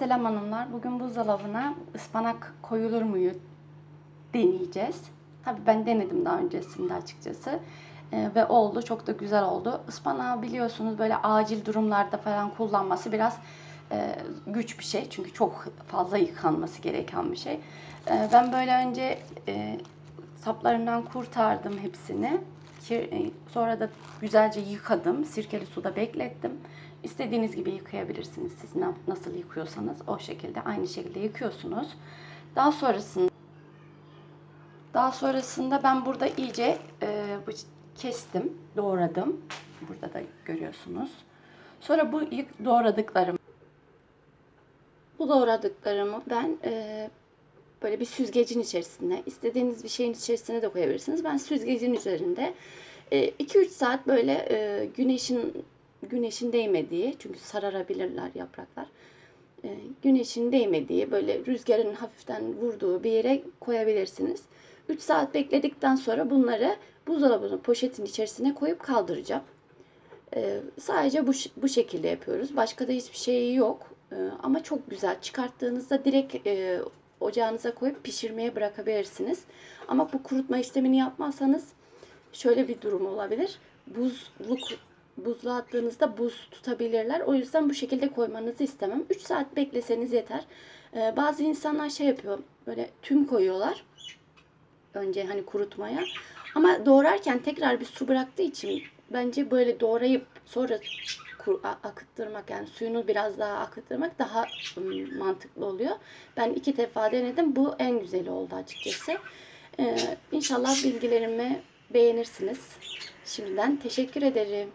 Selam hanımlar. Bugün buzdolabına ıspanak koyulur muyu deneyeceğiz. Tabii ben denedim daha öncesinde açıkçası. Ee, ve oldu. Çok da güzel oldu. Ispanağı biliyorsunuz böyle acil durumlarda falan kullanması biraz e, güç bir şey. Çünkü çok fazla yıkanması gereken bir şey. Ee, ben böyle önce e, saplarından kurtardım hepsini. E, Sonra da güzelce yıkadım. Sirkeli suda beklettim. İstediğiniz gibi yıkayabilirsiniz. Siz nasıl yıkıyorsanız o şekilde aynı şekilde yıkıyorsunuz. Daha sonrasında daha sonrasında ben burada iyice e, kestim, doğradım. Burada da görüyorsunuz. Sonra bu yık doğradıklarım bu doğradıklarımı ben e, böyle bir süzgecin içerisine, istediğiniz bir şeyin içerisine de koyabilirsiniz. Ben süzgecin üzerinde 2-3 saat böyle e, güneşin güneşin değmediği, çünkü sararabilirler yapraklar. E, güneşin değmediği, böyle rüzgarın hafiften vurduğu bir yere koyabilirsiniz. 3 saat bekledikten sonra bunları buzdolabının poşetin içerisine koyup kaldıracağım. Ee, sadece bu, bu şekilde yapıyoruz. Başka da hiçbir şey yok. Ee, ama çok güzel. Çıkarttığınızda direkt e, ocağınıza koyup pişirmeye bırakabilirsiniz. Ama bu kurutma işlemini yapmazsanız şöyle bir durum olabilir. Buzluk buzluğa attığınızda buz tutabilirler. O yüzden bu şekilde koymanızı istemem. 3 saat bekleseniz yeter. Ee, bazı insanlar şey yapıyor. Böyle tüm koyuyorlar. Önce hani kurutmaya. Ama doğrarken tekrar bir su bıraktığı için bence böyle doğrayıp sonra akıttırmak yani suyunu biraz daha akıttırmak daha mantıklı oluyor. Ben iki defa denedim. Bu en güzeli oldu açıkçası. Ee, inşallah bilgilerimi beğenirsiniz. Şimdiden teşekkür ederim.